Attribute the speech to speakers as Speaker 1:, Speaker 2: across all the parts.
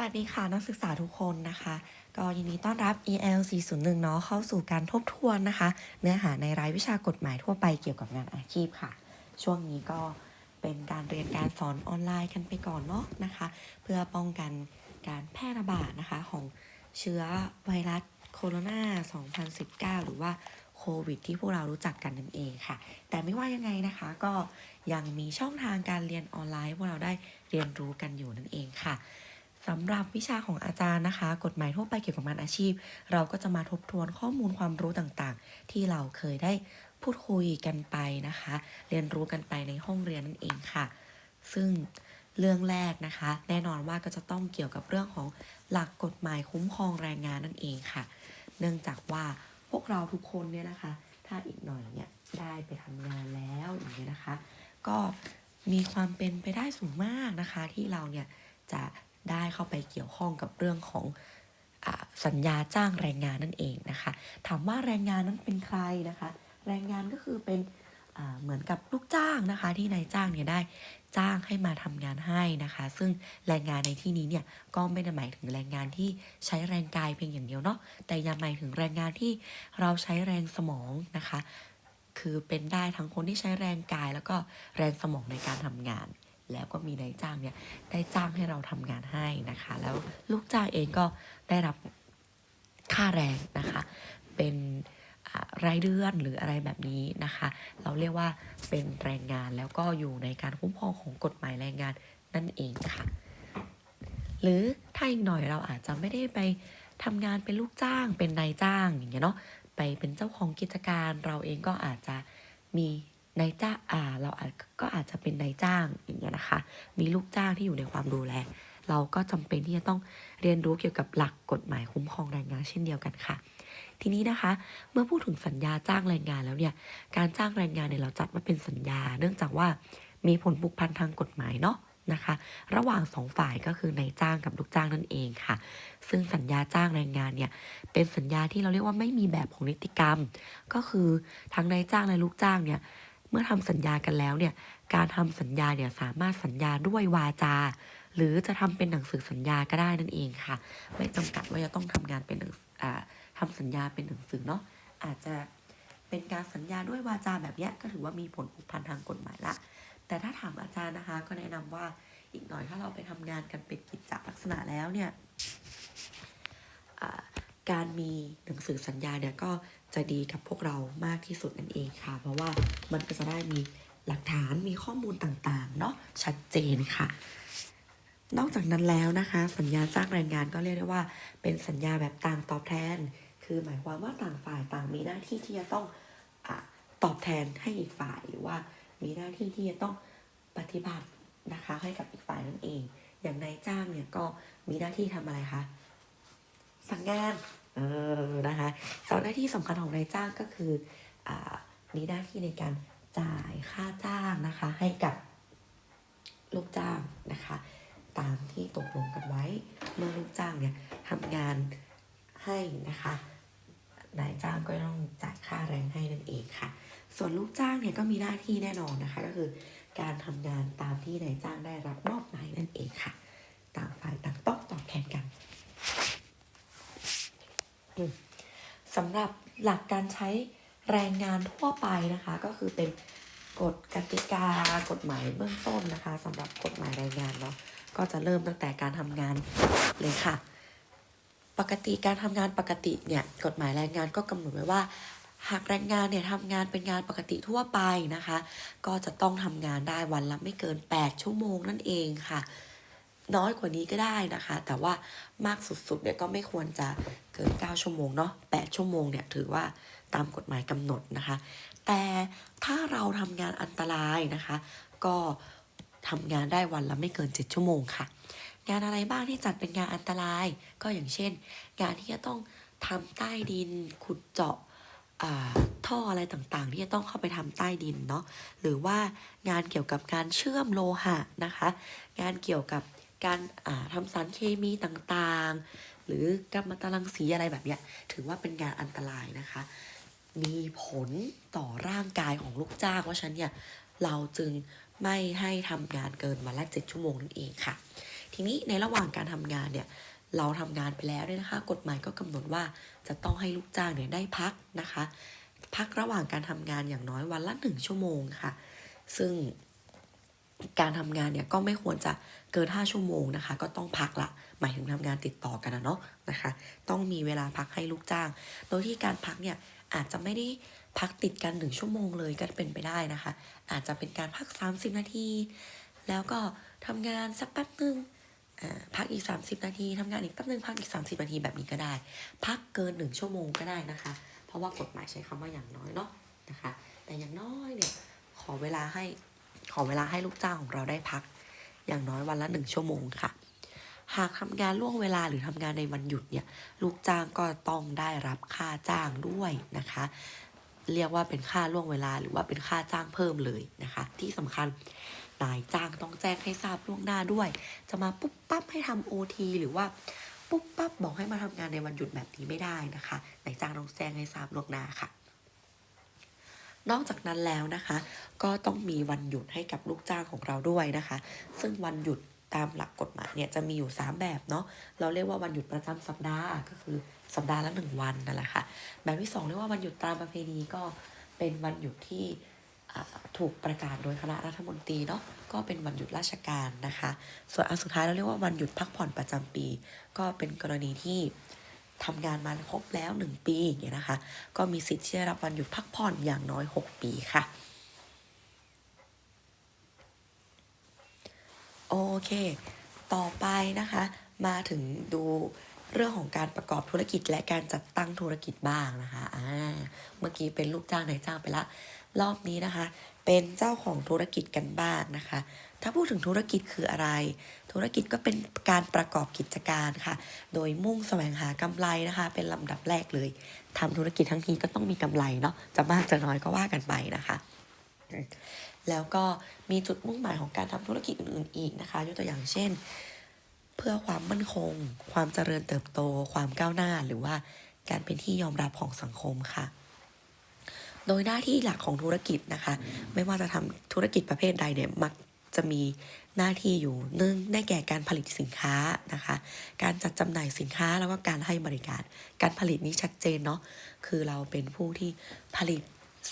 Speaker 1: วัสดีค่ะนักศึกษาทุกคนนะคะ ก็ยินดีต้อนรับ EL 401เนาะเข้าสู่การทบทวนนะคะ เนื้อหาในรายวิชากฎหมายทั่วไปเกี่ยวกับงานอาชีพค่ะ ช่วงนี้ก็เป็นการเรียนการสอนออนไลน์กันไปก่อนเนาะนะคะ เพื่อป้องกันการแพร่ระบาดนะคะของเชื้อไวรัสโคโรนา2019 หรือว่าโควิดที่พวกเรารู้จักกันนั่นเองค่ะ แต่ไม่ว่ายังไงนะคะก็ยังมีช่องทางการเรียนออนไลน์พวกเราได้เรียนรู้กันอยู่นั่นเองค่ะ สำหรับวิชาของอาจารย์นะคะ กฎหมายทั่วไปเกี่ยวกับงานอาชีพ เราก็จะมาทบทวนข้อมูลความรู้ต่างๆ ที่เราเคยได้พูดคุยกันไปนะคะ เรียนรู้กันไปในห้องเรียนนั่นเองค่ะ ซึ่งเรื่องแรกนะคะ แน่นอนว่าก็จะต้องเกี่ยวกับเรื่องของหลักกฎหมายคุ้มครองแรงงานนั่นเองค่ะ เนื่องจากว่าพวกเราทุกคนเนี่ยนะคะ ถ้าอีกหน่อยเนี่ยได้ไปทำงานแล้วอย่างเงี้ยนะคะ ก็มีความเป็นไปได้สูงมากนะคะ ที่เราเนี่ยจะ ได้เข้าไปเกี่ยวข้องกับเรื่องของอสัญญาจ้างแรงงานนั่นเองนะคะ ถามว่าแรงงานนั้นเป็นใครนะคะ แรงงานก็คือเป็นเหมือนกับลูกจ้างนะคะ ที่นายจ้างเนี่ยได้จ้างให้มาทำงานให้นะคะ ซึ่งแรงงานในที่นี้เนี่ยก็ไม่ได้หมายถึงแรงงานที่ใช้แรงกายเพียงอย่างเดียวเนาะแต่ยังหมายถึงแรงงานที่เราใช้แรงสมองนะคะ คือเป็นได้ทั้งคนที่ใช้แรงกายแล้วก็แรงสมองในการทำงาน แล้วก็มีนายจ้างเนี่ยได้จ้างให้เราทำงานให้นะคะ แล้วลูกจ้างเองก็ได้รับค่าแรงนะคะ เป็นรายเดือนหรืออะไรแบบนี้นะคะ เราเรียกว่าเป็นแรงงานแล้วก็อยู่ในการคุ้มครองของกฎหมายแรงงานนั่นเองค่ะ หรือถ้าอีกหน่อยเราอาจจะไม่ได้ไปทำงานเป็นลูกจ้างเป็นนายจ้างอย่างเงี้ยเนาะไปเป็นเจ้าของกิจการเราเองก็อาจจะมี นายจ้างอ่าเราอาจก็อาจจะเป็นนายจ้างอย่างเงี้ยนะคะ มีลูกจ้างที่อยู่ในความดูแล เราก็จำเป็นที่จะต้องเรียนรู้เกี่ยวกับหลักกฎหมายคุ้มครองแรงงานเช่นเดียวกันค่ะ ทีนี้นะคะ เมื่อพูดถึงสัญญาจ้างแรงงานแล้วเนี่ย การจ้างแรงงานเนี่ยเราจัดว่าเป็นสัญญา เนื่องจากว่ามีผลผูกพันทางกฎหมายเนาะนะคะ ระหว่างสองฝ่ายก็คือนายจ้างกับลูกจ้างนั่นเองค่ะ ซึ่งสัญญาจ้างแรงงานเนี่ย เป็นสัญญาที่เราเรียกว่าไม่มีแบบของนิติกรรม ก็คือทั้งนายจ้างและลูกจ้างเนี่ย เมื่อทำสัญญากันแล้วเนี่ย การทำสัญญาเนี่ยสามารถสัญญาด้วยวาจา หรือจะทำเป็นหนังสือสัญญาก็ได้นั่นเองค่ะ ไม่จำกัดว่าจะต้องทำงานเป็นหนังอ่าทำสัญญาเป็นหนังสือเนาะอาจจะเป็นการสัญญาด้วยวาจาแบบนี้ก็ถือว่ามีผลผูกพันทางกฎหมายละ แต่ถ้าถามอาจารย์นะคะ ก็แนะนำว่าอีกหน่อยถ้าเราไปทำงานกันเป็นกิจจลักษณะแล้วเนี่ย การมีหนังสือสัญญาเนี่ยก็จะดีกับพวกเรามากที่สุดนั่นเองค่ะ เพราะว่ามันก็จะได้มีหลักฐานมีข้อมูลต่างๆเนาะชัดเจนค่ะ นอกจากนั้นแล้วนะคะ สัญญาจ้างแรงงานก็เรียกได้ว่า เป็นสัญญาแบบต่างตอบแทน คือหมายความว่าต่างฝ่ายต่างมีหน้าที่ที่จะต้องอตอบแทนให้อีกฝ่ายหรือว่ามีหน้าที่ที่จะต้องปฏิบัตินะคะให้กับอีกฝ่ายนั่นเอง อย่างนายจ้างเนี่ยก็มีหน้าที่ทำอะไรคะ สั่งงานเออนะคะสองหน้าที่สำคัญของนายจ้างก็คืออมีหน้าที่ในการจ่ายค่าจ้างนะคะ ให้กับลูกจ้างนะคะ ตามที่ตกลงกันไว้ เมื่อลูกจ้างเนี่ยทำงานให้นะคะนายจ้างก็ต้องจ่ายค่าแรงให้นั่นเองค่ะ ส่วนลูกจ้างเนี่ยก็มีหน้าที่แน่นอนนะคะ ก็คือการทำงานตามที่นายจ้างได้รับมอบหมายนั่นเองค่ะ ต่างฝ่ายต่างต้องตอบแทนกัน สำหรับหลักการใช้แรงงานทั่วไปนะคะ ก็คือเป็นกฎกติกากฎหมายเบื้องต้นนะคะสำหรับกฎหมายแรงงานเนาะก็จะเริ่มตั้งแต่การทำงานเลยค่ะ ปกติการทำงานปกติเนี่ยกฎหมายแรงงานก็กำหนดไว้ว่า หากแรงงานเนี่ยทำงานเป็นงานปกติทั่วไปนะคะ ก็จะต้องทำงานได้วันละไม่เกิน 8 ชั่วโมงนั่นเองค่ะ น้อยกว่านี้ก็ได้นะคะ แต่ว่ามากสุดๆเนี่ยก็ไม่ควรจะเกิน 9 ชั่วโมงเนาะ8ชั่วโมงเนี่ยถือว่าตามกฎหมายกำหนดนะคะ แต่ถ้าเราทำงานอันตรายนะคะ ก็ทำงานได้วันละไม่เกิน 7 ชั่วโมงค่ะ งานอะไรบ้างที่จัดเป็นงานอันตราย ก็อย่างเช่น งานที่จะต้องทำใต้ดินขุดเจาะอ่าท่ออะไรต่างๆ ที่จะต้องเข้าไปทำใต้ดินเนาะหรือว่างานเกี่ยวกับการเชื่อมโลหะนะคะ งานเกี่ยวกับ การอ่าทำสารเคมีต่างๆ หรือกัมมันตรังสีอะไรแบบนี้ถือว่าเป็นงานอันตรายนะคะ มีผลต่อร่างกายของลูกจ้าง เพราะฉะนั้นเนี่ยเราจึงไม่ให้ทำงานเกินวันละเจ็ดชั่วโมงนั่นเองค่ะ ทีนี้ในระหว่างการทำงานเนี่ยเราทำงานไปแล้วเนี่ยนะคะ กฎหมายก็กำหนดว่าจะต้องให้ลูกจ้างเนี่ยได้พักนะคะ พักระหว่างการทำงานอย่างน้อยวันละหนึ่งชั่วโมงค่ะ ซึ่ง การทำงานเนี่ยก็ไม่ควรจะเกิน 5 ชั่วโมงนะคะ ก็ต้องพักละ หมายถึงทำงานติดต่อกันนะเนาะนะคะ ต้องมีเวลาพักให้ลูกจ้าง โดยที่การพักเนี่ยอาจจะไม่ได้พักติดกันหนึ่งชั่วโมงเลยก็เป็นไปได้นะคะ อาจจะเป็นการพัก 30 นาที แล้วก็ทำงานสักแป๊บหนึ่งพักอีก 30 นาทีทำงานอีกแป๊บหนึ่งพักอีก 30 นาทีแบบนี้ก็ได้ พักเกินหนึ่งชั่วโมงก็ได้นะคะ เพราะว่ากฎหมายใช้คำว่าอย่างน้อยเนาะนะคะ แต่อย่างน้อยเนี่ยขอเวลาให้ ขอเวลาให้ลูกจ้างของเราได้พัก อย่างน้อยวันละหนึ่งชั่วโมงค่ะ หากทำงานล่วงเวลาหรือทำงานในวันหยุดเนี่ย ลูกจ้างก็ต้องได้รับค่าจ้างด้วยนะคะ เรียกว่าเป็นค่าล่วงเวลาหรือว่าเป็นค่าจ้างเพิ่มเลยนะคะ ที่สำคัญนายจ้างต้องแจ้งให้ทราบล่วงหน้าด้วย จะมาปุ๊บปั๊บให้ทำโอทีหรือว่าปุ๊บปั๊บบอกให้มาทำงานในวันหยุดแบบนี้ไม่ได้นะคะนายจ้างต้องแจ้งให้ทราบล่วงหน้าค่ะ นอกจากนั้นแล้วนะคะ ก็ต้องมีวันหยุดให้กับลูกจ้างของเราด้วยนะคะ ซึ่งวันหยุดตามหลักกฎหมายเนี่ยจะมีอยู่ 3 แบบเนาะเราเรียกว่าวันหยุดประจำสัปดาห์ก็คือสัปดาห์ละหนึ่งวันนั่นแหละค่ะ แบบที่ 2 เรียกว่าวันหยุดตามประเพณีก็เป็นวันหยุดที่ถูกประกาศโดยคณะรัฐมนตรีเนาะก็เป็นวันหยุดราชการนะคะ ส่วนอันสุดท้ายเราเรียกว่าวันหยุดพักผ่อนประจำปี ก็เป็นกรณีที่ ทำงานมาครบแล้ว 1 ปีอย่างเงี้ยนะคะ ก็มีสิทธิ์ที่จะรับวันหยุดพักผ่อนอย่างน้อย 6 ปีค่ะ โอเค ต่อไปนะคะ มาถึงดูเรื่องของการประกอบธุรกิจและการจัดตั้งธุรกิจบ้างนะคะอ่าเมื่อกี้เป็นลูกจ้างนายจ้างไปละ รอบนี้นะคะ เป็นเจ้าของธุรกิจกันบ้างนะคะ ถ้าพูดถึงธุรกิจคืออะไร ธุรกิจก็เป็นการประกอบกิจการค่ะ โดยมุ่งแสวงหากำไรนะคะ เป็นลำดับแรกเลยทำธุรกิจทั้งทีก็ต้องมีกำไรเนาะจะมากจะน้อยก็ว่ากันไปนะคะแล้วก็มีจุดมุ่งหมายของการทำธุรกิจอื่นๆอีกนะคะ ยกตัวอย่างเช่น เพื่อความมั่นคง ความเจริญเติบโต ความก้าวหน้า หรือว่าการเป็นที่ยอมรับของสังคมค่ะ โดยหน้าที่หลักของธุรกิจนะคะ ไม่ว่าจะทำธุรกิจประเภทใดเนี่ยมักจะมีหน้าที่อยู่หนึ่งได้แก่การผลิตสินค้านะคะ การจัดจำหน่ายสินค้าแล้วก็การให้บริการ การผลิตนี้ชัดเจนเนาะคือเราเป็นผู้ที่ผลิต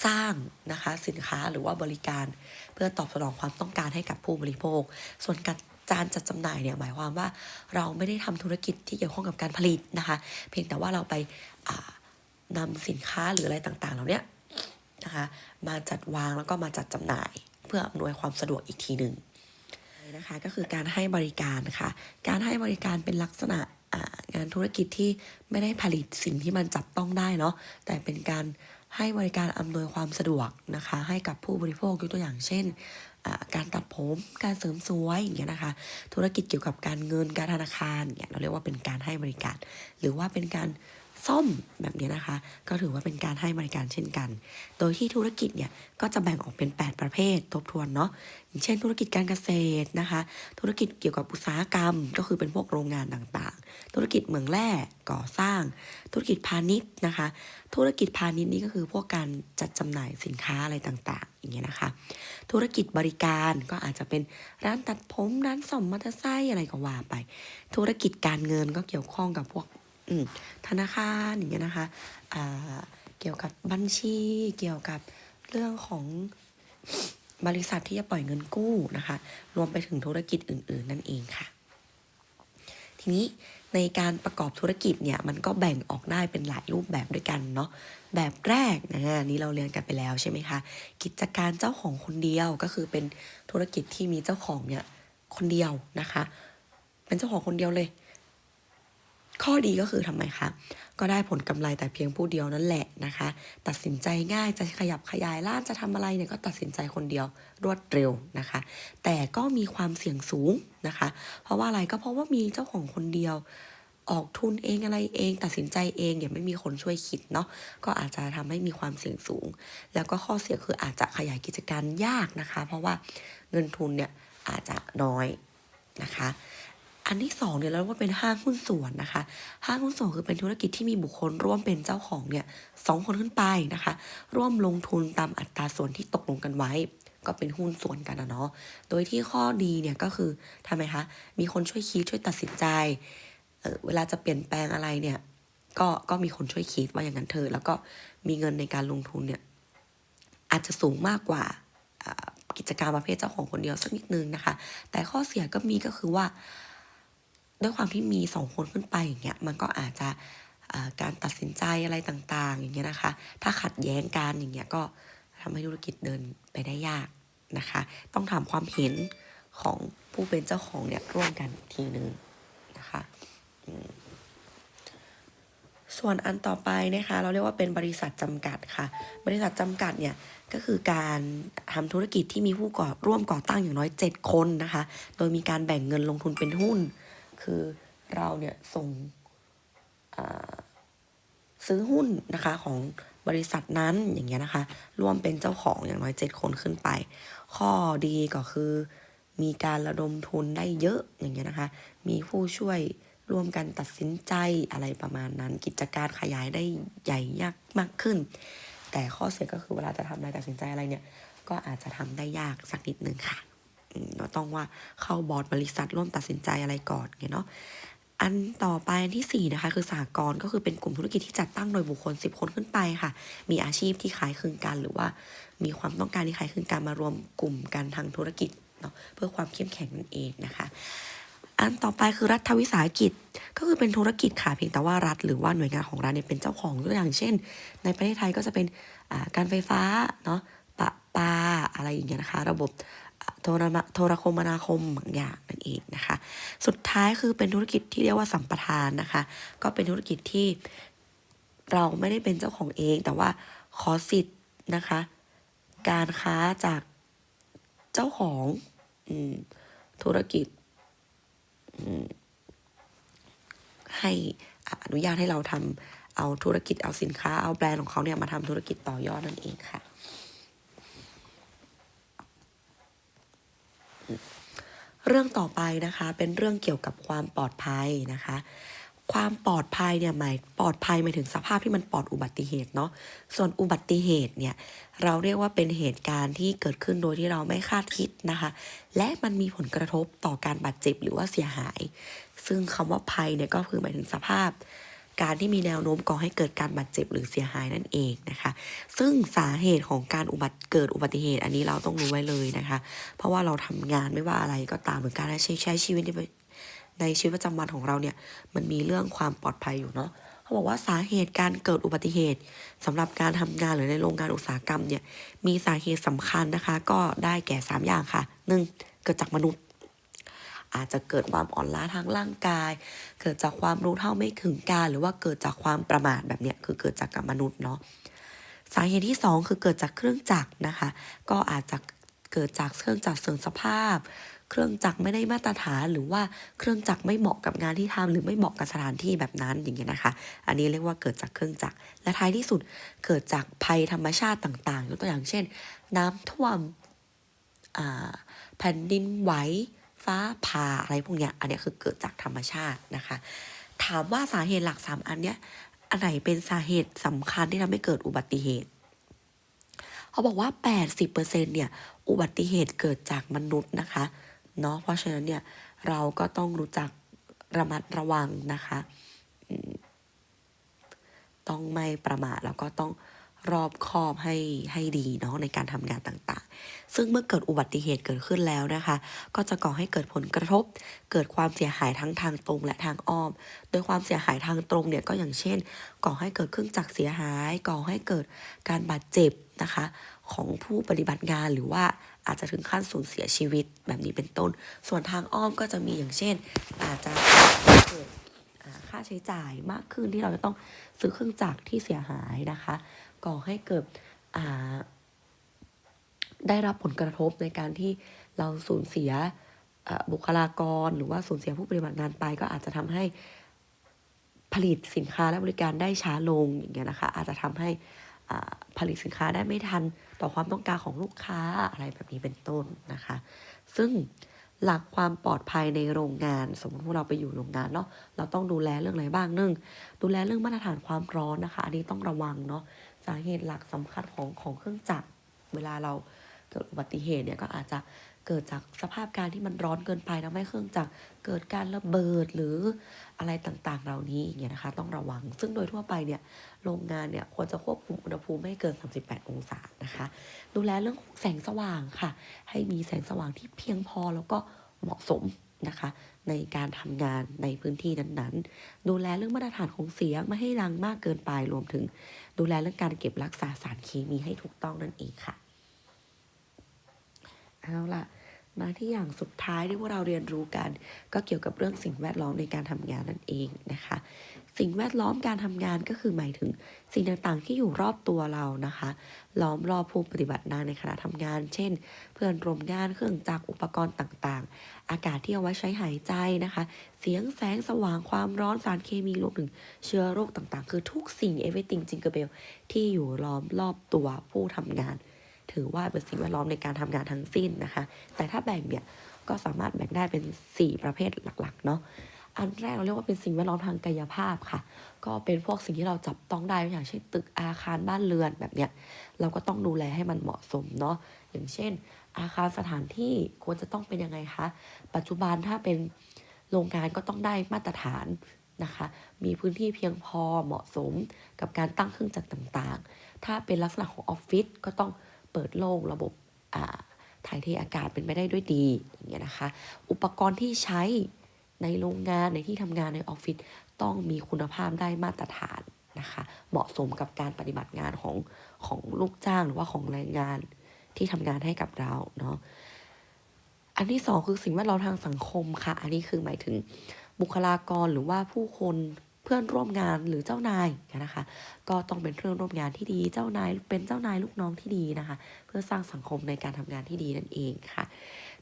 Speaker 1: สร้างนะคะสินค้าหรือว่าบริการ เพื่อตอบสนองความต้องการให้กับผู้บริโภค ส่วนการการจัดจำหน่ายเนี่ยหมายความว่าเราไม่ได้ทำธุรกิจที่เกี่ยวข้องกับการผลิตนะคะ เพียงแต่ว่าเราไปอ่านำสินค้าหรืออะไรต่างๆ เหล่านี้ นะคะมาจัดวางแล้วก็มาจัดจำหน่าย เพื่ออำนวยความสะดวกอีกทีหนึ่งนะคะก็คือการให้บริการค่ะ การให้บริการเป็นลักษณะงานธุรกิจที่ไม่ได้ผลิตสิ่งที่มันจับต้องได้เนาะแต่เป็นการให้บริการอำนวยความสะดวกนะคะ ให้กับผู้บริโภคยกตัวอย่างเช่น การตัดผมการเสริมสวยอย่างเงี้ยนะคะ ธุรกิจเกี่ยวกับการเงินการธนาคารเนี่ยเราเรียกว่าเป็นการให้บริการ หรือว่าเป็นการ ซ่อมแบบนี้นะคะ ก็ถือว่าเป็นการให้บริการเช่นกัน โดยที่ธุรกิจเนี่ยก็จะแบ่งออกเป็น 8 ประเภททบทวนเนาะอย่างเช่น ธุรกิจการเกษตรนะคะ ธุรกิจเกี่ยวกับอุตสาหกรรม ก็คือเป็นพวกโรงงานต่างๆ ธุรกิจเหมืองแร่ก่อสร้าง ธุรกิจพาณิชย์นะคะ ธุรกิจพาณิชย์นี่ก็คือพวกการจัดจำหน่ายสินค้าอะไรต่างๆ อย่างเงี้ยนะคะ ธุรกิจบริการก็อาจจะเป็นร้านตัดผมร้านซ่อมมอเตอร์ไซค์อะไรก็ว่าไป ธุรกิจการเงินก็เกี่ยวข้องกับพวก ธนาคารอย่างเงี้ยนะคะเกี่ยวกับบัญชี เกี่ยวกับเรื่องของบริษัทที่จะปล่อยเงินกู้นะคะ รวมไปถึงธุรกิจอื่น ๆ นั่นเองค่ะ ทีนี้ในการประกอบธุรกิจเนี่ยมันก็แบ่งออกได้เป็นหลายรูปแบบด้วยกันเนาะแบบแรกนะนนี้เราเรียนกันไปแล้วใช่ไหมคะ กิจการเจ้าของคนเดียวก็คือเป็นธุรกิจที่มีเจ้าของเนี่ยคนเดียวนะคะ เป็นเจ้าของคนเดียวเลย ข้อดีก็คือทำไมคะ ก็ได้ผลกำไรแต่เพียงผู้เดียวนั่นแหละนะคะ ตัดสินใจง่ายจะขยับขยายร้านจะทำอะไรเนี่ยก็ตัดสินใจคนเดียวรวดเร็วนะคะ แต่ก็มีความเสี่ยงสูงนะคะ เพราะว่าอะไรก็เพราะว่ามีเจ้าของคนเดียวออกทุนเองอะไรเอง ตัดสินใจเองอย่าไม่มีคนช่วยคิดเนาะก็อาจจะทำให้มีความเสี่ยงสูง แล้วก็ข้อเสียคืออาจจะขยายกิจการยากนะคะ เพราะว่าเงินทุนเนี่ยอาจจะน้อยนะคะ อันที่สองเนี่ยเราเรียกว่าเป็นห้างหุ้นส่วนนะคะ ห้างหุ้นส่วนคือเป็นธุรกิจที่มีบุคคลร่วมเป็นเจ้าของเนี่ยสองคนขึ้นไปนะคะ ร่วมลงทุนตามอัตราส่วนที่ตกลงกันไว้ ก็เป็นหุ้นส่วนกันนะเนาะ โดยที่ข้อดีเนี่ยก็คือทำไมคะ มีคนช่วยคิดช่วยตัดสินใจเออเวลาจะเปลี่ยนแปลงอะไรเนี่ยก็ก็มีคนช่วยคิดว่าอย่างนั้นเธอ แล้วก็มีเงินในการลงทุนเนี่ยอาจจะสูงมากกว่าอ่ากิจการประเภทเจ้าของคนเดียวสักนิดนึงนะคะ แต่ข้อเสียก็มีก็คือว่า ด้วยความที่มีสองคนขึ้นไปอย่างเงี้ยมันก็อาจจะการตัดสินใจอะไรต่างๆ อย่างเงี้ยนะคะ ถ้าขัดแย้งกันอย่างเงี้ยก็ทำให้ธุรกิจเดินไปได้ยากนะคะ ต้องถามความเห็นของผู้เป็นเจ้าของเนี่ยร่วมกันอีกทีนึงนะคะส่วนอันต่อไปนะคะ เราเรียกว่าเป็นบริษัทจำกัดค่ะ บริษัทจำกัดเนี่ยก็คือการทำธุรกิจที่มีผู้ก่อร่วมก่อตั้งอย่างน้อย 7 คนนะคะ โดยมีการแบ่งเงินลงทุนเป็นหุ้น คือเราเนี่ยส่งซื้อหุ้นนะคะของบริษัทนั้นอย่างเงี้ยนะคะร่วมเป็นเจ้าของอย่างน้อย7คนขึ้นไป ข้อดีก็คือมีการระดมทุนได้เยอะอย่างเงี้ยนะคะ มีผู้ช่วยร่วมกันตัดสินใจอะไรประมาณนั้น กิจการขยายได้ใหญ่ยากมากขึ้น แต่ข้อเสียก็คือเวลาจะทำอะไรตัดสินใจอะไรเนี่ย ก็อาจจะทำได้ยากสักนิดนึงค่ะ อืมเราต้องว่าเข้าบอร์ดบริษัทร่วมตัดสินใจอะไรก่อนเนาะอันต่อไปอันที่ 4 นะคะ คือสหกรณ์ก็คือเป็นกลุ่มธุรกิจที่จัดตั้งโดยบุคคล 10 คนขึ้นไปค่ะ มีอาชีพที่คล้ายคลึงกัน หรือว่ามีความต้องการที่คล้ายคลึงกันมารวมกลุ่มกันทางธุรกิจเนาะเพื่อความเข้มแข็งนั่นเองนะคะ อันต่อไปคือรัฐวิสาหกิจก็คือเป็นธุรกิจค่ะเพียงแต่ว่ารัฐ หรือว่าหน่วยงานของรัฐเนี่ยเป็นเจ้าของตัวอย่างเช่น ในประเทศไทยก็จะเป็นการไฟฟ้าเนาะปะปาอะไรอย่างเงี้ยนะคะ ระบบ โทรมาโทรคมนาคมบางอย่างนั่นเองนะคะ สุดท้ายคือเป็นธุรกิจที่เรียกว่าสัมปทานนะคะ ก็เป็นธุรกิจที่เราไม่ได้เป็นเจ้าของเอง แต่ว่าขอสิทธิ์นะคะ การค้าจากเจ้าของอธุรกิจให้อนุญาตให้เราทำเอาธุรกิจเอาสินค้าเอาแบรนด์ของเขาเนี่ยมาทำธุรกิจต่อยอดนั่นเองค่ะ เรื่องต่อไปนะคะเป็นเรื่องเกี่ยวกับความปลอดภัยนะคะ ความปลอดภัยเนี่ยหมายปลอดภัยหมายถึงสภาพที่มันปลอดอุบัติเหตุเนาะส่วนอุบัติเหตุเนี่ยเราเรียกว่าเป็นเหตุการณ์ที่เกิดขึ้นโดยที่เราไม่คาดคิดนะคะ และมันมีผลกระทบต่อการบาดเจ็บหรือว่าเสียหาย ซึ่งคำว่าภัยเนี่ยก็คือหมายถึงสภาพ การที่มีแนวโน้มก่อให้เกิดการบาดเจ็บหรือเสียหายนั่นเองนะคะ ซึ่งสาเหตุของการอุบัติเกิดอุบัติเหตุ อันนี้เราต้องรู้ไว้เลยนะคะ เพราะว่าเราทำงานไม่ว่าอะไรก็ตามหรือการใช้ใช้ชีวิตในในชีวิตประจำวันของเราเนี่ยมันมีเรื่องความปลอดภัยอยู่เนาะเขาบอกว่าสาเหตุการเกิดอุบัติเหตุสำหรับการทำงานหรือในโรงงานอุตสาหกรรมเนี่ยมีสาเหตุสำคัญนะคะ ก็ได้แก่ 3 อย่างค่ะ 1. เกิดจากมนุษย์ อาจจะเกิดความอ่อนล้าทางร่างกาย เกิดจากความรู้เท่าไม่ถึงการ หรือว่าเกิดจากความประมาทแบบเนี้ยคือเกิดจากกับมนุษย์เนาะสาเหตุที่ 2 คือเกิดจากเครื่องจักรนะคะ ก็อาจจะเกิดจากเครื่องจักรเสื่อมสภาพ เครื่องจักรไม่ได้มาตรฐานหรือว่าเครื่องจักรไม่เหมาะกับงานที่ทำหรือไม่เหมาะกับสถานที่แบบนั้นอย่างเงี้ยนะคะ อันนี้เรียกว่าเกิดจากเครื่องจักรและท้ายที่สุดเกิดจากภัยธรรมชาติต่างๆยกตัวอย่างเช่น น้ำท่วมแผ่นดินไหว ฟ้าผ่าอะไรพวกเนี้ยอันเนี้ยคือเกิดจากธรรมชาตินะคะ ถามว่าสาเหตุหลักสามอันเนี้ยอันไหนเป็นสาเหตุสำคัญที่ทำให้เกิดอุบัติเหตุเขาบอกว่า 80%เนี่ยอุบัติเหตุเกิดจากมนุษย์นะคะเนาะเพราะฉะนั้นเนี่ยเราก็ต้องรู้จักระมัดระวังนะคะ ต้องไม่ประมาทแล้วก็ต้อง รอบคอบให้ให้ดีเนาะในการทำงานต่างๆ ซึ่งเมื่อเกิดอุบัติเหตุเกิดขึ้นแล้วนะคะ ก็จะก่อให้เกิดผลกระทบ เกิดความเสียหายทั้งทางตรงและทางอ้อม โดยความเสียหายทางตรงเนี่ยก็อย่างเช่น ก่อให้เกิดเครื่องจักรเสียหาย ก่อให้เกิดการบาดเจ็บนะคะของผู้ปฏิบัติงานหรือว่าอาจจะถึงขั้นสูญเสียชีวิตแบบนี้เป็นต้น ส่วนทางอ้อมก็จะมีอย่างเช่น อาจจะเกิดค่าใช้จ่ายมากขึ้นที่เราจะต้องซื้อเครื่องจักรที่เสียหายนะคะ ก่อให้เกิดได้รับผลกระทบในการที่เราสูญเสียบุคลากร หรือว่าสูญเสียผู้ปฏิบัติงานไป ก็อาจจะทำให้ผลิตสินค้าและบริการได้ช้าลงอย่างเงี้ยนะคะ อาจจะทำให้ผลิตสินค้าได้ไม่ทันต่อความต้องการของลูกค้าอะไรแบบนี้เป็นต้นนะคะ ซึ่งหลักความปลอดภัยในโรงงาน สมมติว่าเราไปอยู่โรงงานเนาะเราต้องดูแลเรื่องอะไรบ้างหนึ่งดูแลเรื่องมาตรฐานความร้อนนะคะ อันนี้ต้องระวังเนาะ สาเหตุหลักสำคัญของของเครื่องจักร เวลาเราเกิดอุบัติเหตุเนี่ยก็อาจจะเกิดจากสภาพการที่มันร้อนเกินไปทำให้เครื่องจักรเกิดการระเบิดหรืออะไรต่างๆ เหล่านี้อย่างเงี้ยนะคะ ต้องระวัง ซึ่งโดยทั่วไปเนี่ยโรงงานเนี่ยควรจะควบคุมอุณหภูมิไม่ให้เกิน 38 องศานะคะ ดูแลเรื่องของแสงสว่างค่ะ ให้มีแสงสว่างที่เพียงพอแล้วก็เหมาะสม นะคะในการทำงานในพื้นที่นั้นๆ ดูแลเรื่องมาตรฐานของเสียงไม่ให้รังมากเกินไปรวมถึง ดูแลเรื่องการเก็บรักษาสารเคมีให้ถูกต้องนั่นเองค่ะเอาล่ะมาที่อย่างสุดท้ายที่พวกเราเรียนรู้กัน ก็เกี่ยวกับเรื่องสิ่งแวดล้อมในการทำงานนั่นเองนะคะ สิ่งแวดล้อมการทำงานก็คือหมายถึงสิ่งต่างๆ ที่อยู่รอบตัวเรานะคะ ล้อมรอบผู้ปฏิบัติงานในขณะทำงาน เช่น เพื่อนร่วมงานเครื่องจักรอุปกรณ์ต่างๆ อากาศที่เอาไว้ใช้หายใจนะคะ เสียงแสงสว่างความร้อนสารเคมีรวมถึงเชื้อโรคต่างๆ คือทุกสิ่ง everything จิงเกอร์เบลที่อยู่ล้อมรอบตัวผู้ทำงาน ถือว่าเป็นสิ่งแวดล้อมในการทำงานทั้งสิ้นนะคะ แต่ถ้าแบ่งเนี่ยก็สามารถแบ่งได้เป็น 4 ประเภทหลักๆ เนาะ อันแรกเราเรียกว่าเป็นสิ่งแวดล้อมทางกายภาพค่ะ ก็เป็นพวกสิ่งที่เราจับต้องได้อย่างเช่นตึกอาคารบ้านเรือนแบบเนี้ยเราก็ต้องดูแลให้มันเหมาะสมเนาะอย่างเช่น อาคารสถานที่ควรจะต้องเป็นยังไงคะปัจจุบันถ้าเป็นโรงงานก็ต้องได้มาตรฐานนะคะ มีพื้นที่เพียงพอเหมาะสมกับการตั้งเครื่องจักรต่างๆ ถ้าเป็นลักษณะของออฟฟิศก็ต้องเปิดโล่งระบบถ่ายเทอากาศเป็นไปได้ด้วยดีอย่างเงี้ยนะคะ อุปกรณ์ที่ใช้ ในโรงงานในที่ทำงานในออฟฟิศต้องมีคุณภาพได้มาตรฐานนะคะเหมาะสมกับการปฏิบัติงานของของลูกจ้างหรือว่าของแรงงานที่ทำงานให้กับเราเนาะอันที่สองคือสิ่งแวดล้อมทางสังคมค่ะ อันนี้คือหมายถึงบุคลากรหรือว่าผู้คนเพื่อนร่วมงานหรือเจ้านายนะคะ ก็ต้องเป็นเพื่อนร่วมงานที่ดี เจ้านายเป็นเจ้านายลูกน้องที่ดีนะคะ เพื่อสร้างสังคมในการทำงานที่ดีนั่นเองค่ะ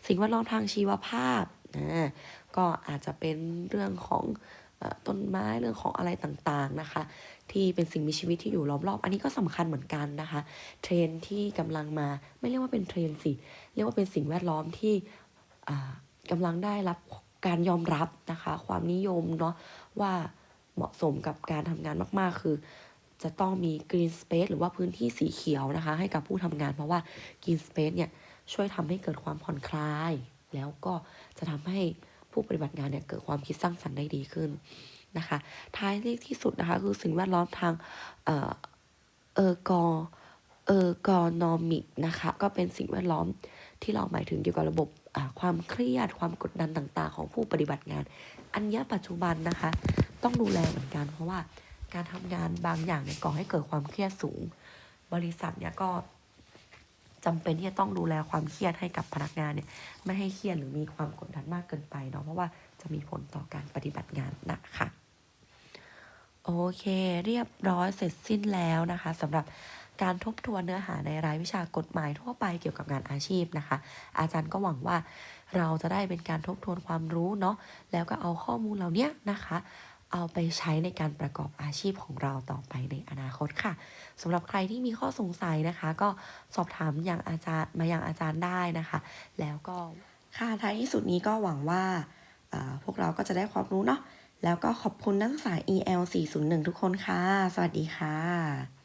Speaker 1: สิ่งแวดล้อมทางชีวภาพนะก็อาจจะเป็นเรื่องของอต้นไม้เรื่องของอะไรต่างๆนะคะ ที่เป็นสิ่งมีชีวิตที่อยู่ล้อมรอบอันนี้ก็สำคัญเหมือนกันนะคะ เทรนที่กำลังมาไม่เรียกว่าเป็นเทรนสิ เรียกว่าเป็นสิ่งแวดล้อมที่อ่ากำลังได้รับการยอมรับนะคะ ความนิยมเนาะว่าเหมาะสมกับการทำงานมากๆ คือ จะต้องมี Green Space หรือว่าพื้นที่สีเขียวนะคะ ให้กับผู้ทำงานเพราะว่า Green Space เนี่ยช่วยทำให้เกิดความผ่อนคลาย แล้วก็จะทำให้ผู้ปฏิบัติงานเนี่ยเกิดความคิดสร้างสรรค์ได้ดีขึ้นนะคะ ท้ายที่สุดนะคะคือสิ่งแวดล้อมทางเอ่อเออร์กอเออร์กอนอมิกนะคะก็เป็นสิ่งแวดล้อมที่เราหมายถึงเกี่ยวกับระบบความเครียดความกดดันต่างๆ ของผู้ปฏิบัติงาน อันนี้ปัจจุบันนะคะ ต้องดูแลเหมือนกัน เพราะว่าการทำงานบางอย่างเนี่ยก่อให้เกิดความเครียดสูง บริษัทเนี่ยก็ จำเป็นที่จะต้องดูแลความเครียดให้กับพนักงานเนี่ยไม่ให้เครียดหรือมีความกดดันมากเกินไปเนาะเพราะว่าจะมีผลต่อการปฏิบัติงานนะคะโอเค เรียบร้อยเสร็จสิ้นแล้วนะคะสำหรับการทบทวนเนื้อหาในรายวิชากฎหมายทั่วไปเกี่ยวกับงานอาชีพนะคะ อาจารย์ก็หวังว่าเราจะได้เป็นการทบทวนความรู้เนาะแล้วก็เอาข้อมูลเหล่านี้นะคะ เอาไปใช้ในการประกอบอาชีพของเราต่อไปในอนาคตค่ะสำหรับใครที่มีข้อสงสัยนะคะ ก็สอบถามอย่างอาจารย์มายังอาจารย์ได้นะคะ แล้วก็ค่ะท้ายที่สุดนี้ก็หวังว่าอ่าพวกเราก็จะได้ความรู้เนาะแล้วก็ขอบคุณนักศึกษา EL 401 ทุกคนค่ะ สวัสดีค่ะ